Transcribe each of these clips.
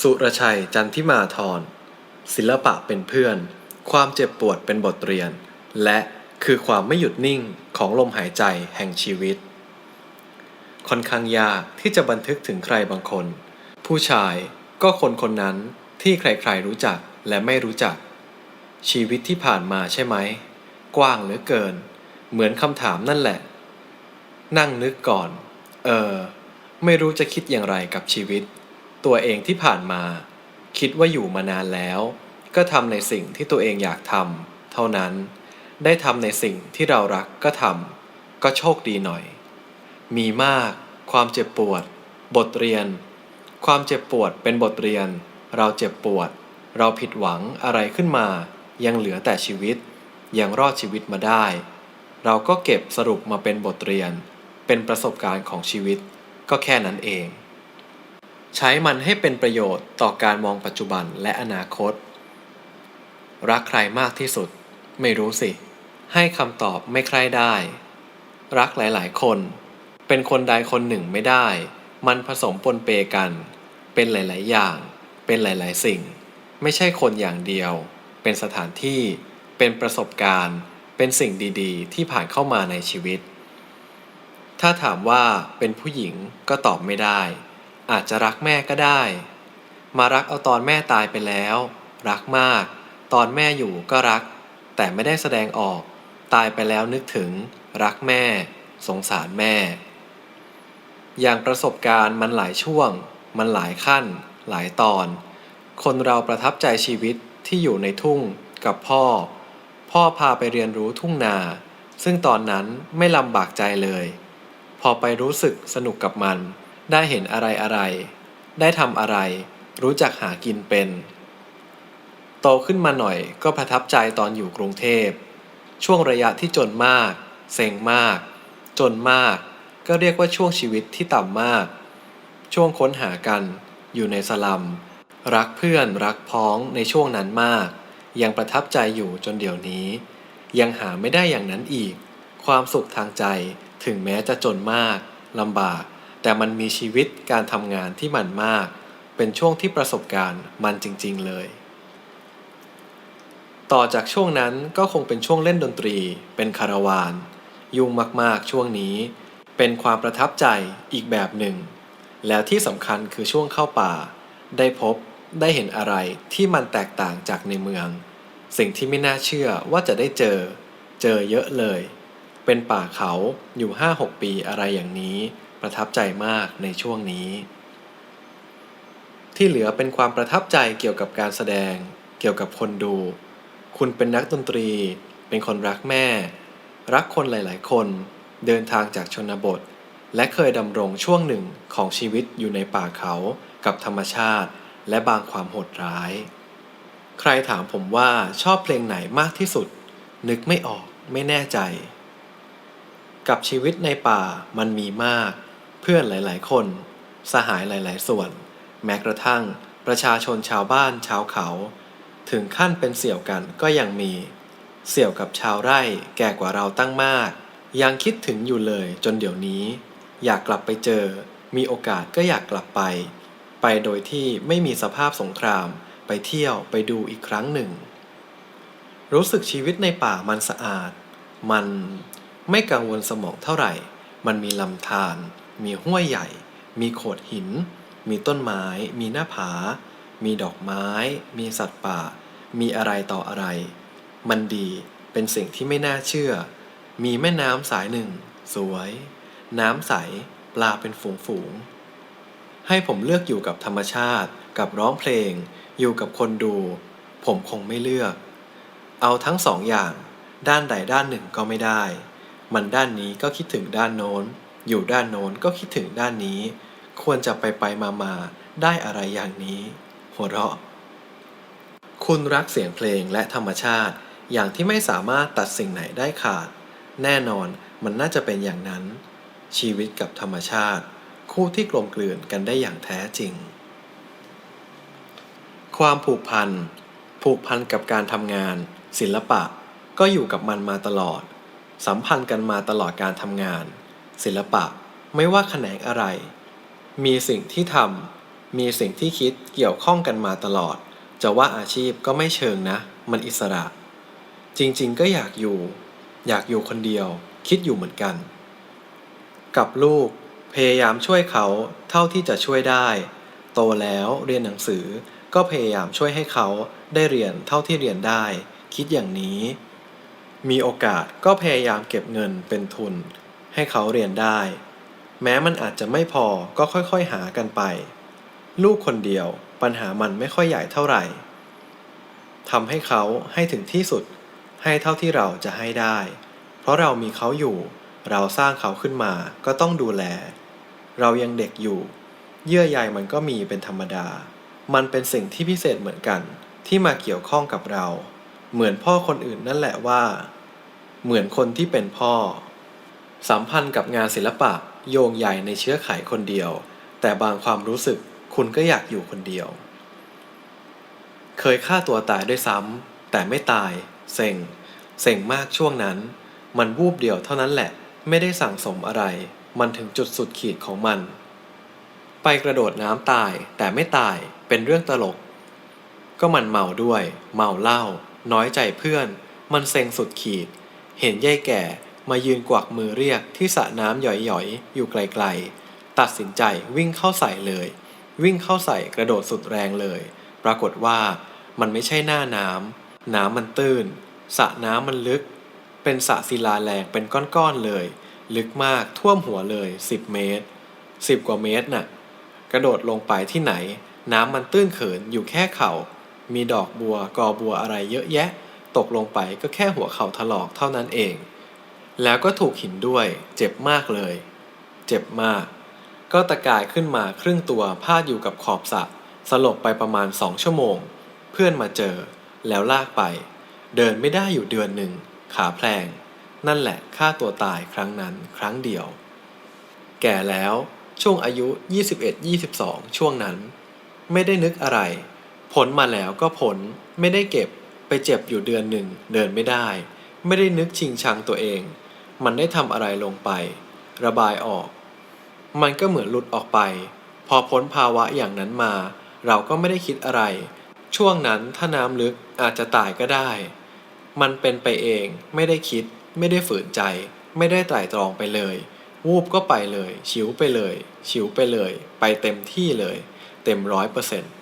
สุรชัยจันทิมาธรศิลปะเป็นเพื่อน ความเจ็บปวดเป็นบทเรียน และคือความไม่หยุดนิ่งของลมหายใจแห่งชีวิต ค่อนข้างยากที่จะบันทึกถึงใครบางคน ผู้ชายก็คนคนนั้นที่ใครๆรู้จักและไม่รู้จัก ชีวิตที่ผ่านมาใช่ไหม กว้างเหลือเกิน เหมือนคำถามนั่นแหละ นั่งนึกก่อน เออ ไม่รู้จะคิดอย่างไรกับชีวิต ตัวเองที่ผ่านมา คิดว่าอยู่มานานแล้ว ก็ทำในสิ่งที่ตัวเองอยากทำเท่านั้น ได้ทำในสิ่งที่เรารักก็ทำก็โชคดีหน่อย มีมาก ความเจ็บปวด บทเรียน ความเจ็บปวดเป็นบทเรียน เราเจ็บปวด เราผิดหวังอะไรขึ้นมา ยังเหลือแต่ชีวิต ยังรอดชีวิตมาได้ เราก็เก็บสรุปมาเป็นบทเรียน เป็นประสบการณ์ของชีวิต ก็แค่นั้นเอง ใช้มันให้เป็นประโยชน์ต่อการมองปัจจุบันและอนาคต รักใครมากที่สุด ไม่รู้สิ ให้คำตอบไม่ใครได้ รักหลายๆ คน เป็นคนใดคนหนึ่งไม่ได้ มันผสมปนเปกัน เป็นหลาย ๆ อย่าง เป็นหลาย ๆ สิ่ง ไม่ใช่คนอย่างเดียว เป็นสถานที่ เป็นประสบการณ์ เป็นสิ่งดีๆ ที่ผ่านเข้ามาในชีวิต ถ้าถามว่าเป็นผู้หญิงก็ตอบไม่ได้ อาจจะรักแม่ก็ได้ มารักเอาตอนแม่ตายไปแล้ว รักมาก ตอนแม่อยู่ก็รัก แต่ไม่ได้แสดงออก ตายไปแล้วนึกถึง รักแม่ สงสารแม่ อย่างประสบการณ์มันหลายช่วง มันหลายขั้น หลายตอน คนเราประทับใจชีวิตที่อยู่ในทุ่งกับพ่อ พ่อพาไปเรียนรู้ทุ่งนา ซึ่งตอนนั้นไม่ลำบากใจเลย พอไปรู้สึกสนุกกับมัน ได้เห็นอะไรอะไร ได้ทำอะไร รู้จักหากินเป็น โตขึ้นมาหน่อยก็ประทับใจตอนอยู่กรุงเทพ ช่วงระยะที่จนมาก เซ็งมาก จนมาก ก็เรียกว่าช่วงชีวิตที่ต่ำมาก ช่วงค้นหากัน อยู่ในสลัม รักเพื่อนรักพ้องในช่วงนั้นมาก ยังประทับใจอยู่จนเดี๋ยวนี้ ยังหาไม่ได้อย่างนั้นอีก ความสุขทางใจถึงแม้จะจนมากลำบาก แต่มันมีชีวิตการทำงานที่มันมาก เป็นช่วงที่ประสบการณ์มันจริง ๆ เลย ต่อจากช่วงนั้นก็คงเป็นช่วงเล่นดนตรี เป็นคาราวาน ยุ่งมากๆช่วงนี้ เป็นความประทับใจอีกแบบหนึ่ง แล้วที่สำคัญคือช่วงเข้าป่า ได้พบได้เห็นอะไรที่มันแตกต่างจากในเมือง สิ่งที่ไม่น่าเชื่อว่าจะได้เจอ เจอเยอะเลย เป็นป่าเขาอยู่ 5-6 ปีอะไรอย่างนี้ ประทับใจมากในช่วงนี้ ที่เหลือเป็นความประทับใจเกี่ยวกับการแสดง เกี่ยวกับคนดู คุณเป็นนักดนตรี เป็นคนรักแม่ รักคนหลาย ๆ คน เดินทางจากชนบท และเคยดำรงช่วงหนึ่งของชีวิตอยู่ในป่าเขากับธรรมชาติ และบางความโหดร้าย ใครถามผมว่าชอบเพลงไหนมากที่สุด นึกไม่ออกไม่แน่ใจ กับชีวิตในป่ามันมีมาก พื่อนหลาย ๆ คน สหายหลาย ๆ ส่วน แม้กระทั่ง ประชาชนชาวบ้านชาวเขา ถึงขั้นเป็นเสี่ยวกันก็ยังมี เสี่ยวกับชาวไร่แก่กว่าเราตั้งมาก ยังคิดถึงอยู่เลยจนเดี๋ยวนี้ อยากกลับไปเจอ มีโอกาสก็อยากกลับไป ไปโดยที่ไม่มีสภาพสงคราม ไปเที่ยวไปดูอีกครั้งหนึ่ง รู้สึกชีวิตในป่ามันสะอาด มันไม่กังวลสมองเท่าไหร่ มันมีลำธาร มีห้วยใหญ่ มีโขดหิน มีต้นไม้ มีหน้าผา มีดอกไม้ มีสัตว์ป่า มีอะไรต่ออะไร มันดีเป็นสิ่งที่ไม่น่าเชื่อ มีแม่น้ำสายหนึ่ง สวย น้ำใส ปลาเป็นฝูงฝูงๆให้ผมเลือกอยู่กับธรรมชาติ กับร้องเพลง อยู่กับคนดู ผมคงไม่เลือก เอาทั้งสองอย่าง ด้านใดด้านหนึ่งก็ไม่ได้ มันด้านนี้ก็คิดถึงด้านโน้น อยู่ด้านโน้นก็คิดถึงด้านนี้ ควรจะไปไปมามาได้อะไรอย่างนี้ หัวเราะ คุณรักเสียงเพลงและธรรมชาติ อย่างที่ไม่สามารถตัดสิ่งไหนได้ขาด แน่นอนมันน่าจะเป็นอย่างนั้น ชีวิตกับธรรมชาติ คู่ที่กลมกลืนกันได้อย่างแท้จริง ความผูกพัน ผูกพันกับการทำงาน ศิลปะ ก็อยู่กับมันมาตลอด สัมพันธ์กันมาตลอดการทำงาน ศิลปะไม่ว่าแขนงอะไร มีสิ่งที่ทำมีสิ่งที่คิดเกี่ยวข้องกันมาตลอด จะว่าอาชีพก็ไม่เชิงนะ มันอิสระ จริงๆ ก็อยากอยู่ อยากอยู่คนเดียว คิดอยู่เหมือนกัน กับลูก พยายามช่วยเขาเท่าที่จะช่วยได้ โตแล้วเรียนหนังสือก็พยายามช่วยให้เขาได้เรียนเท่าที่เรียนได้ คิดอย่างนี้ มีโอกาสก็พยายามเก็บเงินเป็นทุน ให้เขาเรียนได้ แม้มันอาจจะไม่พอก็ค่อยๆหากันไป ลูกคนเดียวปัญหามันไม่ค่อยใหญ่เท่าไหร่ทำให้เขาให้ถึงที่สุด ให้เท่าที่เราจะให้ได้ เพราะเรามีเขาอยู่ เราสร้างเขาขึ้นมาก็ต้องดูแล เรายังเด็กอยู่ เยื่อใยมันก็มีเป็นธรรมดา มันเป็นสิ่งที่พิเศษเหมือนกัน ที่มาเกี่ยวข้องกับเรา เหมือนพ่อคนอื่นนั่นแหละว่า เหมือนคนที่เป็นพ่อ สัมพันธ์กับงานศิลปะโยงใหญ่ในเชื้อไขคนเดียว แต่บางความรู้สึกคุณก็อยากอยู่คนเดียว เคยฆ่าตัวตายด้วยซ้ำแต่ไม่ตาย เซ็ง เซ็งมากช่วงนั้น มันวูบเดียวเท่านั้นแหละ ไม่ได้สั่งสมอะไร มันถึงจุดสุดขีดของมัน ไปกระโดดน้ำตายแต่ไม่ตายเป็นเรื่องตลก ก็มันเมาด้วย เมาเหล้าน้อยใจเพื่อน มันเซ็งสุดขีด เห็นยายแก่ มายืนกวักมือเรียกที่สระน้ำหย่อยๆ อยู่ไกลๆ ตัดสินใจวิ่งเข้าใส่เลย วิ่งเข้าใส่กระโดดสุดแรงเลย ปรากฏว่ามันไม่ใช่หน้าน้ำน้ำมันตื้นสระน้ำมันลึก เป็นสระศิลาแรงเป็นก้อนๆเลย ลึกมากท่วมหัวเลย 10 เมตร 10 กว่าเมตรน่ะ กระโดดลงไปที่ไหน น้ำมันตื้นเขินอยู่แค่เข่า มีดอกบัวกอบัวอะไรเยอะแยะ ตกลงไปก็แค่หัวเข่าถลอกเท่านั้นเอง แล้วก็ถูกหินด้วย เจ็บมากเลย เจ็บมาก ก็ตะกายขึ้นมาครึ่งตัวพาดอยู่กับขอบสระสลบไปประมาณสองชั่วโมง เพื่อนมาเจอ แล้วลากไป เดินไม่ได้อยู่เดือนหนึ่ง ขาแพลง นั่นแหละฆ่าตัวตายครั้งนั้นครั้งเดียว แก่แล้วช่วงอายุ 21-22 ช่วงนั้น ไม่ได้นึกอะไร ผลมาแล้วก็ผล ไม่ได้เก็บ ไปเจ็บอยู่เดือนหนึ่ง เดินไม่ได้ ไม่ได้นึกชิงชังตัวเอง มันได้ทำอะไรลงไป ระบายออก มันก็เหมือนหลุดออกไป พอพ้นภาวะอย่างนั้นมา เราก็ไม่ได้คิดอะไร ช่วงนั้นถ้าน้ำลึกอาจจะตายก็ได้ มันเป็นไปเองไม่ได้คิด ไม่ได้ฝืนใจ ไม่ได้ไตร่ตรองไปเลย วูบก็ไปเลย ชิวไปเลย ชิวไปเลย ไปเต็มที่เลย เต็มร้อยเปอร์เซ็นต์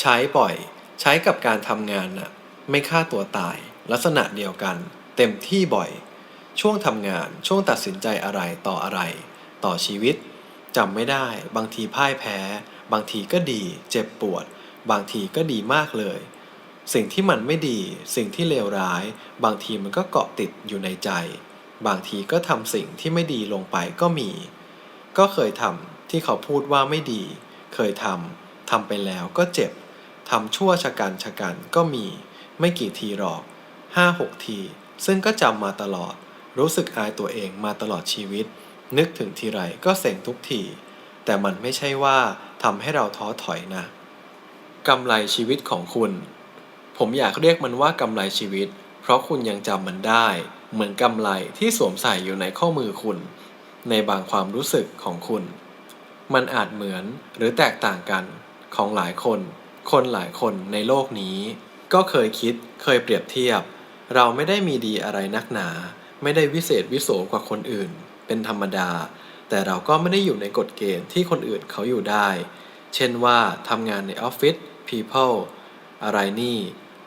ใช้บ่อย ใช้กับการทำงานน่ะ ไม่ฆ่าตัวตาย ลักษณะเดียวกัน เต็มที่บ่อย ช่วงทำงานช่วงตัดสินใจอะไรต่ออะไร ต่อชีวิตจำไม่ได้ บางทีพ่ายแพ้ บางทีก็ดี เจ็บปวด บางทีก็ดีมากเลย สิ่งที่มันไม่ดี สิ่งที่เลวร้าย บางทีมันก็เกาะติดอยู่ในใจ บางทีก็ทำสิ่งที่ไม่ดีลงไปก็มี ก็เคยทำที่เขาพูดว่าไม่ดี เคยทำทำไปแล้วก็เจ็บทำชั่วชะกันชะกันก็มี ไม่กี่ทีหรอกห้าหกที ซึ่งก็จำมาตลอด รู้สึกอายตัวเองมาตลอดชีวิต นึกถึงทีไรก็เส็งทุกที แต่มันไม่ใช่ว่าทำให้เราท้อถอยนะกำไรชีวิตของคุณ ผมอยากเรียกมันว่ากำไรชีวิต เพราะคุณยังจำมันได้ เหมือนกำไรที่สวมใส่อยู่ในข้อมือคุณ ในบางความรู้สึกของคุณ มันอาจเหมือนหรือแตกต่างกันของหลายคน คนหลายคนในโลกนี้ ก็เคยคิดเคยเปรียบเทียบ เราไม่ได้มีดีอะไรนักหนา ไม่ได้วิเศษวิโสกว่าคนอื่น เป็นธรรมดา แต่เราก็ไม่ได้อยู่ในกฎเกณฑ์ที่คนอื่นเขาอยู่ได้ เช่นว่าทำงานในออฟฟิศ people อะไรนี่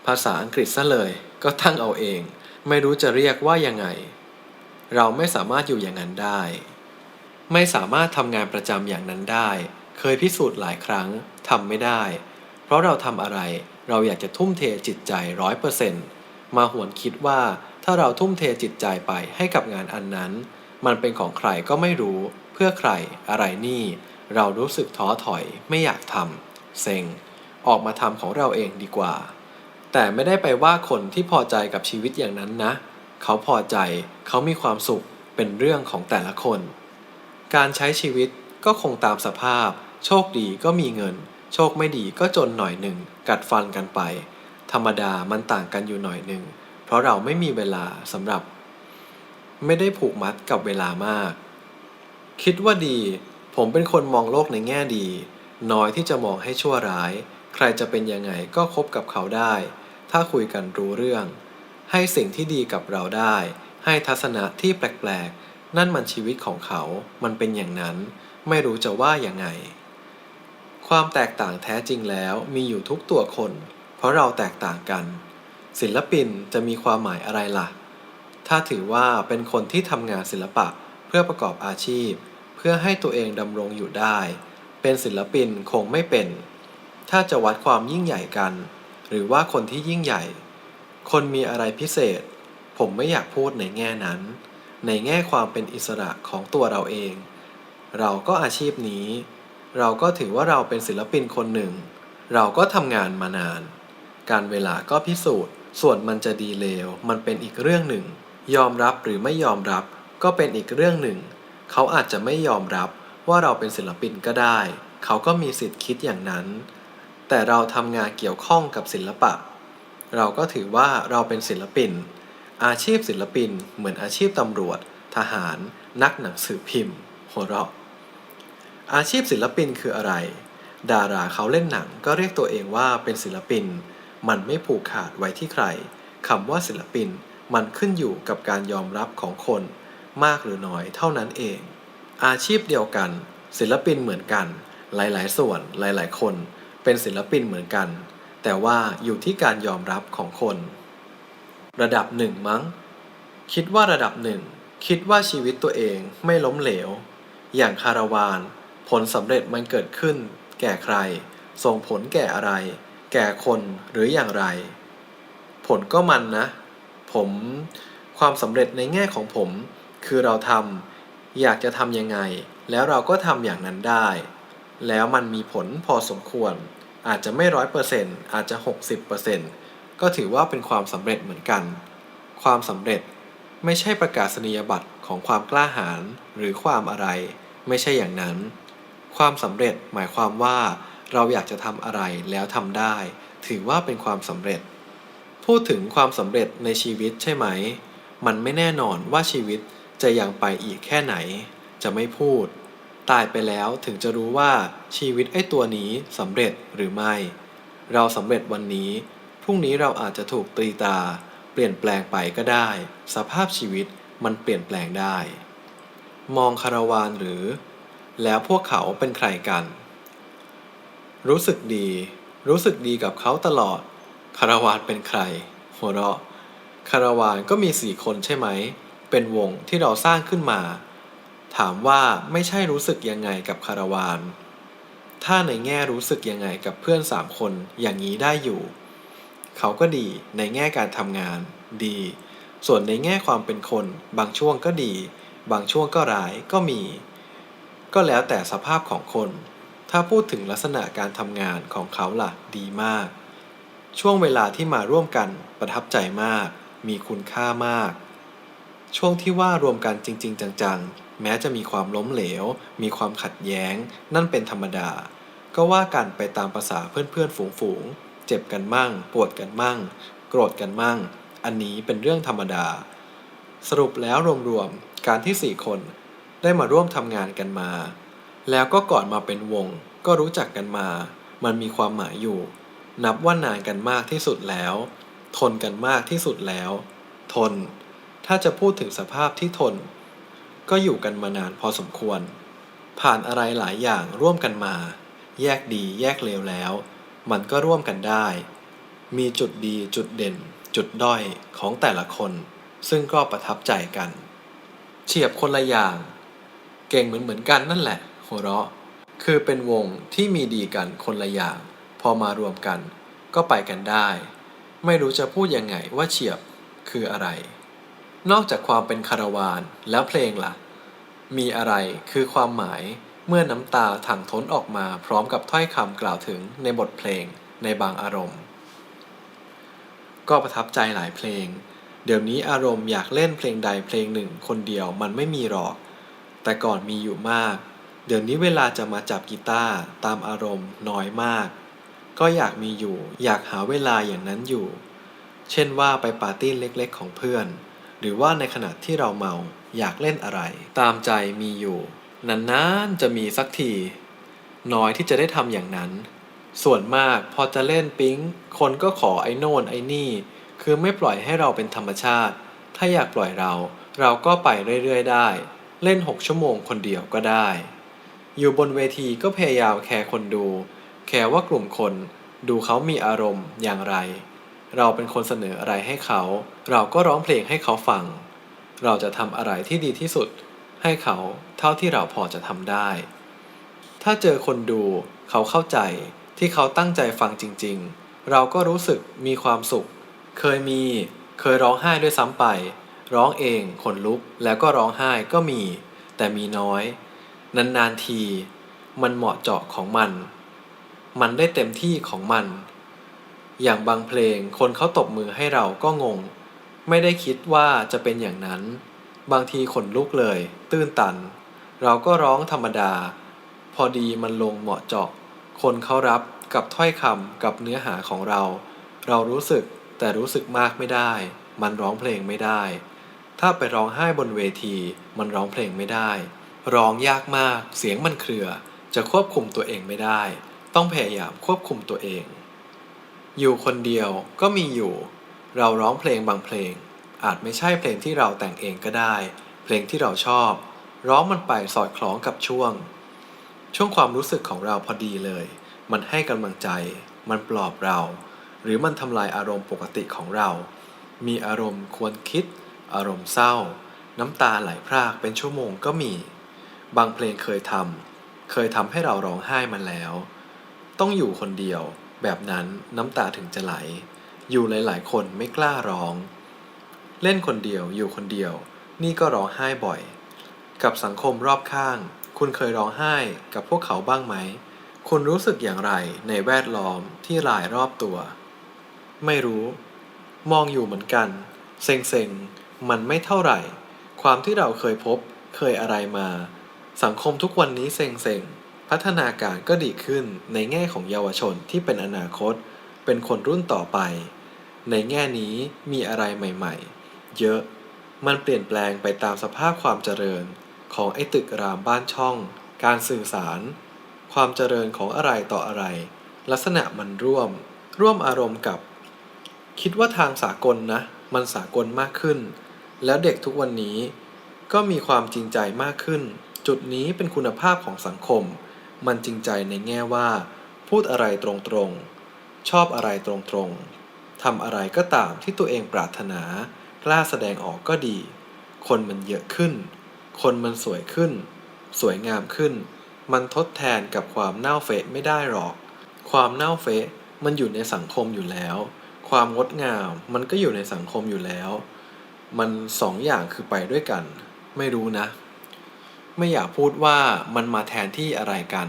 ภาษาอังกฤษซะเลย ก็ตั้งเอาเอง ไม่รู้จะเรียกว่ายังไง เราไม่สามารถอยู่อย่างนั้นได้ ไม่สามารถทำงานประจำอย่างนั้นได้ เคยพิสูจน์หลายครั้งทำไม่ได้ เพราะเราทำอะไร เราอยากจะทุ่มเทจิตใจร้อยเปอร์เซ็นต์มาหวนคิดว่า ถ้าเราทุ่มเทจิตใจไปให้กับงานอันนั้น มันเป็นของใครก็ไม่รู้ เพื่อใคร อะไรนี่ เรารู้สึกท้อถอย ไม่อยากทำเซ็ง ออกมาทำของเราเองดีกว่า แต่ไม่ได้ไปว่าคนที่พอใจกับชีวิตอย่างนั้นนะ เขาพอใจ เขามีความสุข เป็นเรื่องของแต่ละคน การใช้ชีวิตก็คงตามสภาพ โชคดีก็มีเงิน โชคไม่ดีก็จนหน่อยหนึ่ง กัดฟันกันไป ธรรมดามันต่างกันอยู่หน่อยหนึ่ง เพราะเราไม่มีเวลาสำหรับ ไม่ได้ผูกมัดกับเวลามาก คิดว่าดี ผมเป็นคนมองโลกในแง่ดี น้อยที่จะมองให้ชั่วร้าย ใครจะเป็นยังไงก็คบกับเขาได้ ถ้าคุยกันรู้เรื่อง ให้สิ่งที่ดีกับเราได้ ให้ทัศนะที่แปลกๆ นั่นมันชีวิตของเขา มันเป็นอย่างนั้น ไม่รู้จะว่ายังไง ความแตกต่างแท้จริงแล้วมีอยู่ทุกตัวคน เพราะเราแตกต่างกัน ศิลปินจะมีความหมายอะไรล่ะ ถ้าถือว่าเป็นคนที่ทำงานศิลปะเพื่อประกอบอาชีพ เพื่อให้ตัวเองดำรงอยู่ได้ เป็นศิลปินคงไม่เป็น ถ้าจะวัดความยิ่งใหญ่กัน หรือว่าคนที่ยิ่งใหญ่ คนมีอะไรพิเศษ ผมไม่อยากพูดในแง่นั้น ในแง่ความเป็นอิสระของตัวเราเอง เราก็อาชีพนี้ เราก็ถือว่าเราเป็นศิลปินคนหนึ่ง เราก็ทำงานมานาน การเวลาก็พิสูจน์ ส่วนมันจะดีเลวมันเป็นอีกเรื่องหนึ่ง ยอมรับหรือไม่ยอมรับ ก็เป็นอีกเรื่องหนึ่ง เขาอาจจะไม่ยอมรับว่าเราเป็นศิลปินก็ได้ เขาก็มีสิทธิ์คิดอย่างนั้น แต่เราทำงานเกี่ยวข้องกับศิลปะ เราก็ถือว่าเราเป็นศิลปิน อาชีพศิลปิน เหมือนอาชีพตำรวจ ทหาร นักหนังสือพิมพ์ หัวเราะ อาชีพศิลปินคืออะไร ดาราเขาเล่นหนังก็เรียกตัวเองว่าเป็นศิลปิน มันไม่ผูกขาดไว้ที่ใครคำว่าศิลปิน มันขึ้นอยู่กับการยอมรับของคน มากหรือน้อยเท่านั้นเอง อาชีพเดียวกัน ศิลปินเหมือนกัน หลายๆ ส่วนหลาย ๆ คน เป็นศิลปินเหมือนกัน แต่ว่าอยู่ที่การยอมรับของคน ระดับหนึ่งมั้ง คิดว่าระดับหนึ่งคิดว่าชีวิตตัวเองไม่ล้มเหลว อย่างคาราวาน ผลสำเร็จมันเกิดขึ้น แก่ใคร ส่งผลแก่อะไร แก่คนหรืออย่างไร ผลก็มันนะ ผมความสำเร็จในแง่ของผม คือเราทำอยากจะทำยังไง แล้วเราก็ทำอย่างนั้นได้ แล้วมันมีผลพอสมควร อาจจะไม่ร้อยเปอร์เซ็นต์อาจจะหกสิบเปอร์เซ็นต์ก็ถือว่าเป็นความสำเร็จเหมือนกัน ความสำเร็จไม่ใช่ประกาศนียบัตรของความกล้าหาญหรือความอะไร ไม่ใช่อย่างนั้น ความสำเร็จหมายความว่า เราอยากจะทำอะไรแล้วทำได้ ถือว่าเป็นความสำเร็จ พูดถึงความสำเร็จในชีวิตใช่ไหม มันไม่แน่นอนว่าชีวิตจะยังไปอีกแค่ไหน จะไม่พูด ตายไปแล้วถึงจะรู้ว่าชีวิตไอ้ตัวนี้สำเร็จหรือไม่ เราสำเร็จวันนี้ พรุ่งนี้เราอาจจะถูกตรีตา เปลี่ยนแปลงไปก็ได้ สภาพชีวิตมันเปลี่ยนแปลงได้ มองคาราวานหรือ แล้วพวกเขาเป็นใครกัน รู้สึกดี รู้สึกดีกับเขาตลอด คาราวานเป็นใคร หัวเราะ คาราวานก็มีสี่คนใช่ไหม เป็นวงที่เราสร้างขึ้นมา ถามว่าไม่ใช่รู้สึกยังไงกับคาราวาน ถ้าในแง่รู้สึกยังไงกับเพื่อนสามคนอย่างนี้ได้อยู่ เขาก็ดีในแง่การทำงาน ดี ส่วนในแง่ความเป็นคน บางช่วงก็ดี บางช่วงก็ร้ายก็มี ก็แล้วแต่สภาพของคน ถ้าพูดถึงลักษณะการทำงานของเขาล่ะดีมาก ช่วงเวลาที่มาร่วมกันประทับใจมาก มีคุณค่ามาก ช่วงที่ว่ารวมกันจริง ๆ จังๆ แม้จะมีความล้มเหลว มีความขัดแย้ง นั่นเป็นธรรมดา ก็ว่ากันไปตามภาษาเพื่อนๆฝูงๆ เจ็บกันมั่ง ปวดกันมั่ง โกรธกันมั่ง อันนี้เป็นเรื่องธรรมดา สรุปแล้วรวมๆ การที่สี่คนได้มาร่วมทำงานกันมา แล้วก็ก่อนมาเป็นวง ก็รู้จักกันมา มันมีความหมายอยู่ นับว่านานกันมากที่สุดแล้ว ทนกันมากที่สุดแล้ว ทน ถ้าจะพูดถึงสภาพที่ทน ก็อยู่กันมานานพอสมควร ผ่านอะไรหลายอย่างร่วมกันมา แยกดีแยกเลวแล้ว มันก็ร่วมกันได้ มีจุดดีจุดเด่น จุดด้อยของแต่ละคน ซึ่งก็ประทับใจกัน เฉียบคนละอย่าง เก่งเหมือนเหมือนกันนั่นแหละ หัวเราะ คือเป็นวงที่มีดีกันคนละอย่าง พอมารวมกัน ก็ไปกันได้ ไม่รู้จะพูดยังไงว่าเฉียบคืออะไร นอกจากความเป็นคาราวานแล้วเพลงล่ะ มีอะไรคือความหมายเมื่อน้ำตาถังท้นออกมาพร้อมกับถ้อยคำกล่าวถึงในบทเพลงในบางอารมณ์ ก็ประทับใจหลายเพลง เดี๋ยวนี้อารมณ์อยากเล่นเพลงใดเพลงหนึ่งคนเดียวมันไม่มีหรอก แต่ก่อนมีอยู่มาก เดี๋ยวนี้เวลาจะมาจับกีตาร์ตามอารมณ์น้อยมาก ก็อยากมีอยู่ อยากหาเวลาอย่างนั้นอยู่ เช่นว่าไปปาร์ตี้เล็กๆ ของเพื่อน หรือว่าในขณะที่เราเมาอยากเล่นอะไร ตามใจมีอยู่ นานๆจะมีสักที น้อยที่จะได้ทำอย่างนั้น ส่วนมากพอจะเล่นปิ๊ง คนก็ขอไอ้โน่นไอ้นี่ คือไม่ปล่อยให้เราเป็นธรรมชาติ ถ้าอยากปล่อยเรา เราก็ไปเรื่อยๆ ได้ เล่น 6 ชั่วโมงคนเดียวก็ได้ อยู่บนเวทีก็พยายามแคร์คนดู แคร์ว่ากลุ่มคน ดูเขามีอารมณ์อย่างไร เราเป็นคนเสนออะไรให้เขา เราก็ร้องเพลงให้เขาฟัง เราจะทำอะไรที่ดีที่สุด ให้เขาเท่าที่เราพอจะทำได้ ถ้าเจอคนดูเขาเข้าใจที่เขาตั้งใจฟังจริง ๆ เราก็รู้สึกมีความสุข เคยมี เคยร้องไห้ด้วยซ้ำไป ร้องเองขนลุกแล้วก็ร้องไห้ก็มี แต่มีน้อย นานๆที มันเหมาะเจาะของมัน มันได้เต็มที่ของมัน อย่างบางเพลงคนเขาตบมือให้เราก็งง ไม่ได้คิดว่าจะเป็นอย่างนั้น บางทีขนลุกเลย ตื้นตัน เราก็ร้องธรรมดา พอดีมันลงเหมาะเจาะ คนเขารับกับถ้อยคำกับเนื้อหาของเรา เรารู้สึกแต่รู้สึกมากไม่ได้ มันร้องเพลงไม่ได้ ถ้าไปร้องไห้บนเวที มันร้องเพลงไม่ได้ ร้องยากมาก เสียงมันเครือ จะควบคุมตัวเองไม่ได้ ต้องพยายามควบคุมตัวเอง อยู่คนเดียวก็มีอยู่ เราร้องเพลงบางเพลง อาจไม่ใช่เพลงที่เราแต่งเองก็ได้ เพลงที่เราชอบ ร้องมันไปสอดคล้องกับช่วง ช่วงความรู้สึกของเราพอดีเลย มันให้กำลังใจ มันปลอบเรา หรือมันทำลายอารมณ์ปกติของเรา มีอารมณ์ควรคิด อารมณ์เศร้า น้ำตาไหลพรากเป็นชั่วโมงก็มี บางเพลงเคยทำเคยทำให้เราร้องไห้มันแล้ว ต้องอยู่คนเดียว แบบนั้นน้ำตาถึงจะไหล อยู่หลายๆ คนไม่กล้าร้อง เล่นคนเดียวอยู่คนเดียว นี่ก็ร้องไห้บ่อย กับสังคมรอบข้าง คุณเคยร้องไห้กับพวกเขาบ้างไหม คุณรู้สึกอย่างไรในแวดล้อมที่รายรอบตัว ไม่รู้ มองอยู่เหมือนกัน เซ็งเซ็งๆมันไม่เท่าไหร่ ความที่เราเคยพบเคยอะไรมา สังคมทุกวันนี้เซ็งเซ็งๆ พัฒนาการก็ดีขึ้นในแง่ของเยาวชนที่เป็นอนาคต เป็นคนรุ่นต่อไป ในแง่นี้มีอะไรใหม่ๆ เยอะ มันเปลี่ยนแปลงไปตามสภาพความเจริญ ของไอ้ตึกรามบ้านช่อง การสื่อสาร ความเจริญของอะไรต่ออะไร ลักษณะมันร่วม ร่วมอารมณ์กับ คิดว่าทางสากลนะ มันสากลมากขึ้น แล้วเด็กทุกวันนี้ ก็มีความจริงใจมากขึ้น จุดนี้เป็นคุณภาพของสังคม มันจริงใจในแง่ว่า พูดอะไรตรงๆ ชอบอะไรตรงๆทำอะไรก็ตามที่ตัวเองปรารถนา กล้าแสดงออกก็ดี คนมันเยอะขึ้น คนมันสวยขึ้น สวยงามขึ้น มันทดแทนกับความเน่าเฟะไม่ได้หรอก ความเน่าเฟะมันอยู่ในสังคมอยู่แล้ว ความงดงามมันก็อยู่ในสังคมอยู่แล้ว มันสองอย่างคือไปด้วยกัน ไม่รู้นะ ไม่อยากพูดว่ามันมาแทนที่อะไรกัน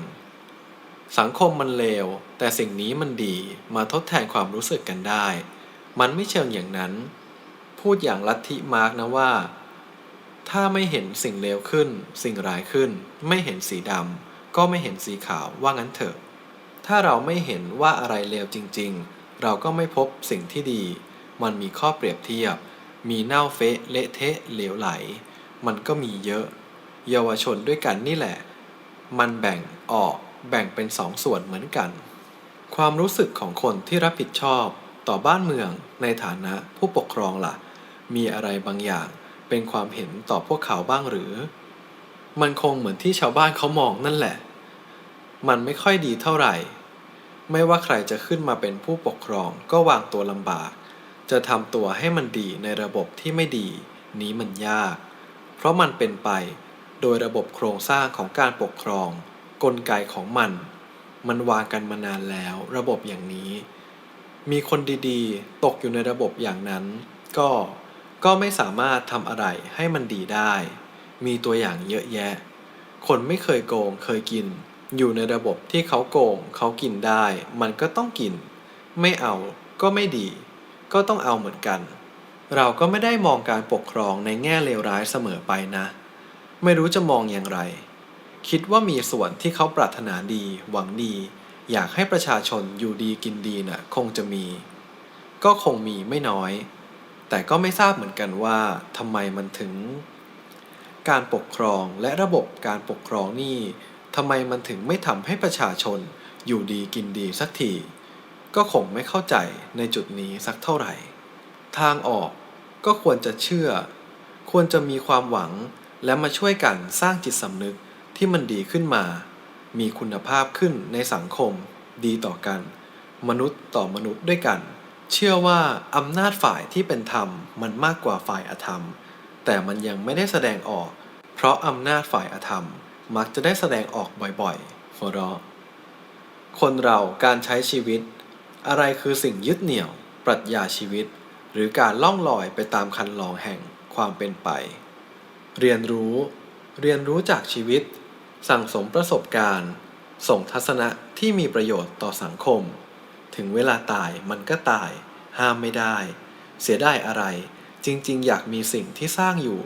สังคมมันเลว แต่สิ่งนี้มันดีมาทดแทนความรู้สึกกันได้ มันไม่เชิงอย่างนั้น พูดอย่างลัทธิมาร์กนะว่า ถ้าไม่เห็นสิ่งเลวขึ้น สิ่งร้ายขึ้น ไม่เห็นสีดำก็ไม่เห็นสีขาวว่างั้นเถอะ ถ้าเราไม่เห็นว่าอะไรเลวจริง ๆ เราก็ไม่พบสิ่งที่ดี มันมีข้อเปรียบเทียบ มีเน่าเฟะเละเทะเหลวไหล มันก็มีเยอะ เยาวชนด้วยกันนี่แหละ มันแบ่งออกแบ่งเป็นสองส่วนเหมือนกัน ความรู้สึกของคนที่รับผิดชอบต่อบ้านเมืองในฐานะผู้ปกครองล่ะ มีอะไรบางอย่างเป็นความเห็นต่อพวกเขาบ้างหรือ มันคงเหมือนที่ชาวบ้านเขามองนั่นแหละ มันไม่ค่อยดีเท่าไหร่ ไม่ว่าใครจะขึ้นมาเป็นผู้ปกครองก็วางตัวลำบาก จะทำตัวให้มันดีในระบบที่ไม่ดี นี้มันยาก เพราะมันเป็นไป โดยระบบโครงสร้างของการปกครอง กลไกของมัน มันวางกันมานานแล้ว ระบบอย่างนี้ มีคนดีๆ ตกอยู่ในระบบอย่างนั้น ก็ก็ไม่สามารถทำอะไรให้มันดีได้ มีตัวอย่างเยอะแยะ คนไม่เคยโกงเคยกิน อยู่ในระบบที่เขาโกงเขากินได้ มันก็ต้องกิน ไม่เอาก็ไม่ดี ก็ต้องเอาเหมือนกัน เราก็ไม่ได้มองการปกครองในแง่เลวร้ายเสมอไปนะ ไม่รู้จะมองอย่างไร คิดว่ามีส่วนที่เขาปรารถนาดี หวังดี อยากให้ประชาชนอยู่ดีกินดีน่ะคงจะมี ก็คงมีไม่น้อย แต่ก็ไม่ทราบเหมือนกันว่าทำไมมันถึง การปกครองและระบบการปกครองนี่ทำไมมันถึงไม่ทำให้ประชาชนอยู่ดีกินดีสักที ก็คงไม่เข้าใจในจุดนี้สักเท่าไหร่ ทางออกก็ควรจะเชื่อ ควรจะมีความหวัง และมาช่วยกันสร้างจิตสำนึกที่มันดีขึ้นมา มีคุณภาพขึ้นในสังคม ดีต่อกัน มนุษย์ต่อมนุษย์ด้วยกัน เชื่อว่าอำนาจฝ่ายที่เป็นธรรมมันมากกว่าฝ่ายอธรรม แต่มันยังไม่ได้แสดงออก เพราะอำนาจฝ่ายอธรรมมักจะได้แสดงออกบ่อยๆหัวเราะคนเราการใช้ชีวิต อะไรคือสิ่งยึดเหนี่ยว ปรัชญาชีวิต หรือการล่องลอยไปตามคันลองแห่งความเป็นไป เรียนรู้ เรียนรู้จากชีวิต สั่งสมประสบการณ์ ส่งทัศนะที่มีประโยชน์ต่อสังคม ถึงเวลาตายมันก็ตาย ห้ามไม่ได้ เสียดายอะไร จริง ๆ อยากมีสิ่งที่สร้างอยู่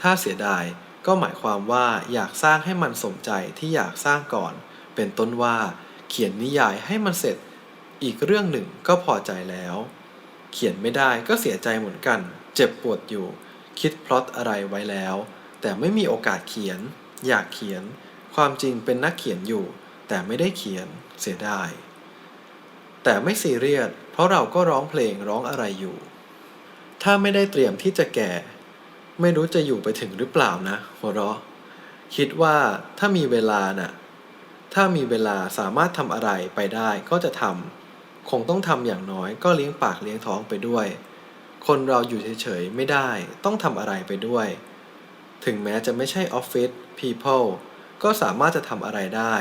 ถ้าเสียดายก็หมายความว่าอยากสร้างให้มันสมใจที่อยากสร้างก่อน เป็นต้นว่า เขียนนิยายให้มันเสร็จ อีกเรื่องหนึ่งก็พอใจแล้ว เขียนไม่ได้ก็เสียใจเหมือนกัน เจ็บปวดอยู่ คิดพล็อตอะไรไว้แล้ว แต่ไม่มีโอกาสเขียน อยากเขียน ความจริงเป็นนักเขียนอยู่ แต่ไม่ได้เขียนเสียดายแต่ไม่ซีเรียสเพราะเราก็ร้องเพลงร้องอะไรอยู่ ถ้าไม่ได้เตรียมที่จะแก่ ไม่รู้จะอยู่ไปถึงหรือเปล่านะหัวเราะคิดว่าถ้ามีเวลาน่ะ ถ้ามีเวลาสามารถทำอะไรไปได้ก็จะทำคงต้องทำอย่างน้อยก็เลี้ยงปากเลี้ยงท้องไปด้วย คนเราอยู่เฉยๆ ไม่ได้ ต้องทำอะไรไปด้วย ถึงแม้จะไม่ใช่ออฟฟิศ people ก็สามารถจะทำอะไรได้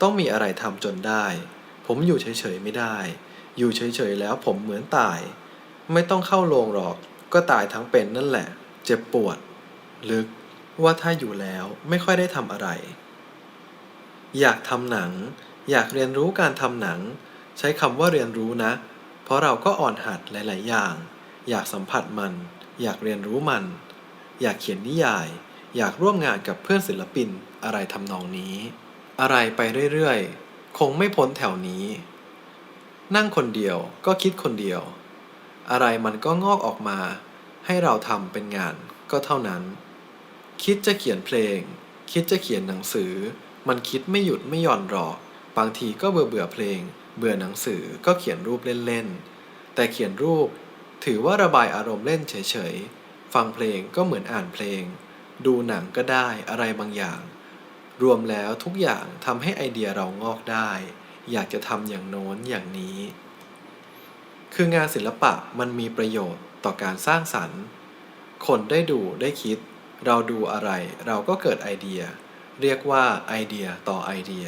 ต้องมีอะไรทำจนได้ ผมอยู่เฉยๆ ไม่ได้ อยู่เฉยๆ แล้วผมเหมือนตาย ไม่ต้องเข้าโรงหรอก ก็ตายทั้งเป็นนั่นแหละ เจ็บปวด ลึก ว่าถ้าอยู่แล้วไม่ค่อยได้ทำอะไร อยากทำหนัง อยากเรียนรู้การทำหนัง ใช้คำว่าเรียนรู้นะ เพราะเราก็อ่อนหัดหลาย ๆ อย่าง อยากสัมผัสมัน อยากเรียนรู้มัน อยากเขียนนิยาย อยากร่วมงานกับเพื่อนศิลปินอะไรทำนองนี้ อะไรไปเรื่อยๆ คงไม่พ้นแถวนี้ นั่งคนเดียวก็คิดคนเดียว อะไรมันก็งอกออกมา ให้เราทำเป็นงานก็เท่านั้น คิดจะเขียนเพลง คิดจะเขียนหนังสือ มันคิดไม่หยุดไม่หย่อนหรอก บางทีก็เบื่อเบื่อเพลง เบื่อหนังสือก็เขียนรูปเล่นๆ แต่เขียนรูป ถือว่าระบายอารมณ์เล่นเฉยๆ ฟังเพลงก็เหมือนอ่านเพลง ดูหนังก็ได้อะไรบางอย่าง รวมแล้วทุกอย่างทำให้ไอเดียเรางอกได้ อยากจะทำอย่างโน้นอย่างนี้ คืองานศิลปะมันมีประโยชน์ต่อการสร้างสรรค์ คนได้ดูได้คิด เราดูอะไรเราก็เกิดไอเดีย เรียกว่าไอเดียต่อไอเดีย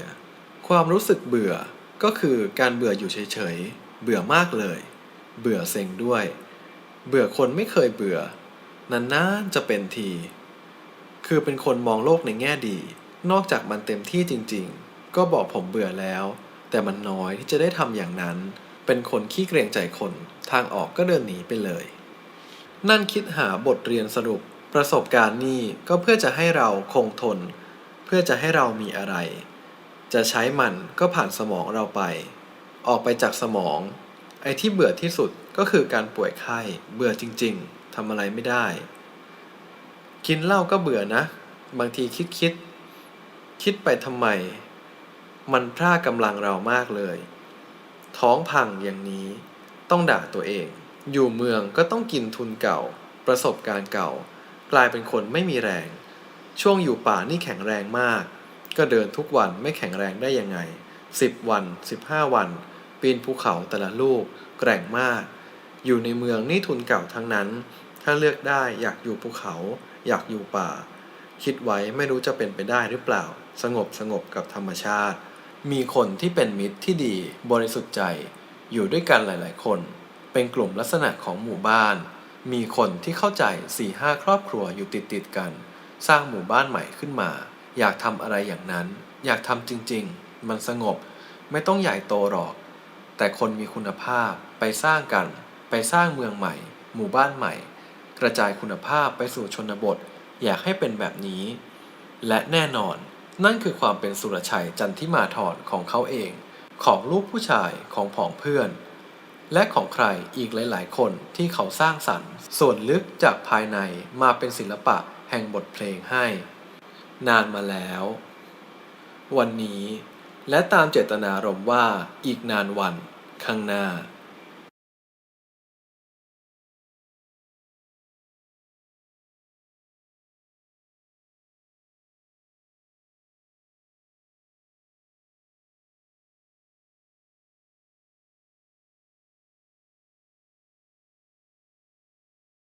ความรู้สึกเบื่อก็คือการเบื่ออยู่เฉยๆ เบื่อมากเลย เบื่อเซ็งด้วย เบื่อคนไม่เคยเบื่อนานๆจะเป็นที คือเป็นคนมองโลกในแง่ดี นอกจากมันเต็มที่จริงๆ ก็บอกผมเบื่อแล้ว แต่มันน้อยที่จะได้ทำอย่างนั้น เป็นคนขี้เกรงใจคน ทางออกก็เดินหนีไปเลย นั่นคิดหาบทเรียนสรุป ประสบการณ์นี่ก็เพื่อจะให้เราคงทน เพื่อจะให้เรามีอะไร จะใช้มันก็ผ่านสมองเราไป ออกไปจากสมอง ไอ้ที่เบื่อที่สุดก็คือการป่วยไข้เบื่อจริง ๆทำอะไรไม่ได้ กินเหล้าก็เบื่อนะ บางทีคิดคิดคิดไปทำไม มันพร่ากำลังเรามากเลย ท้องพังอย่างนี้ต้องด่าตัวเอง อยู่เมืองก็ต้องกินทุนเก่า ประสบการณ์เก่า กลายเป็นคนไม่มีแรง ช่วงอยู่ป่านี่แข็งแรงมาก ก็เดินทุกวันไม่แข็งแรงได้ยังไง 10 วัน 15 วัน ปีนภูเขาแต่ละลูกแกร่งมาก อยู่ในเมืองนี่ทุนเก่าทั้งนั้น ถ้าเลือกได้อยากอยู่ภูเขา อยากอยู่ป่า คิดไว้ไม่รู้จะเป็นไปได้หรือเปล่า สงบสงบกับธรรมชาติ มีคนที่เป็นมิตรที่ดีบริสุทธิ์ใจ อยู่ด้วยกันหลาย ๆ คน เป็นกลุ่มลักษณะของหมู่บ้าน มีคนที่เข้าใจ4ี่ห้าครอบครัวอยู่ติดติดๆกัน สร้างหมู่บ้านใหม่ขึ้นมา อยากทำอะไรอย่างนั้น อยากทำจริง ๆ มันสงบ ไม่ต้องใหญ่โตหรอก แต่คนมีคุณภาพไปสร้างกัน ไปสร้างเมืองใหม่ หมู่บ้านใหม่ กระจายคุณภาพไปสู่ชนบท อยากให้เป็นแบบนี้ และแน่นอน นั่นคือความเป็นสุรชัยจันทิมาธรของเขาเอง ของลูกผู้ชายของผองเพื่อน และของใครอีกหลาย ๆ คนที่เขาสร้างสรรค์ ส่วนลึกจากภายในมาเป็นศิลปะแห่งบทเพลงให้ นานมาแล้ว วันนี้ และตามเจตนารมณ์ว่าอีกนานวันข้างหน้า